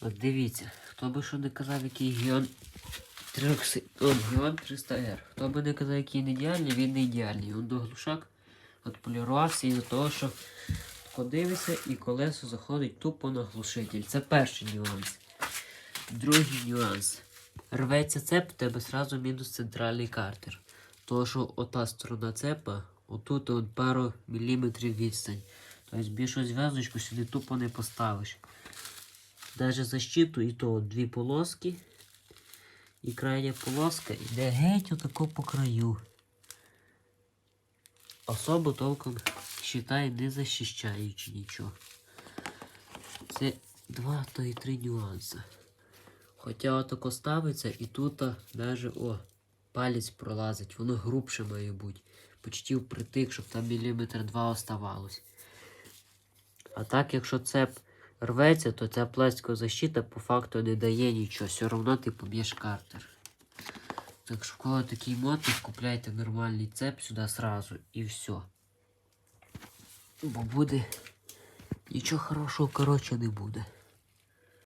От дивіться, хто би що не казав, який гіон 300, он, гіон 300R. Хто би не казав, який не ідеальний, він не ідеальний. Он до глушак відполірувався і до того, що подивися і колесо заходить тупо на глушитель. Це перший нюанс. Другий нюанс. Рветься цеп, в тебе сразу мінус центральний картер. Тому що ота сторона цепа, отут от пару міліметрів відстань. Тобто більшу зв'язочку сюди тупо не поставиш. Даже защиту і то дві полоски. І крайня полоска йде геть отако по краю. Особо толком считай не захищаючи нічого. Це два то і три нюанси. Хоча отако ставиться і тут навіть о, палець пролазить, воно грубше має бути. Почти впритик, щоб там міліметр два оставалось. А так, якщо цеп рветься, то ця пластикова защита по факту не дає нічого. Все одно ти поб'єш картер. Так що, коли такий мотор, купляйте нормальний цеп сюди сразу і все. Бо буде нічого хорошого, коротше, не буде.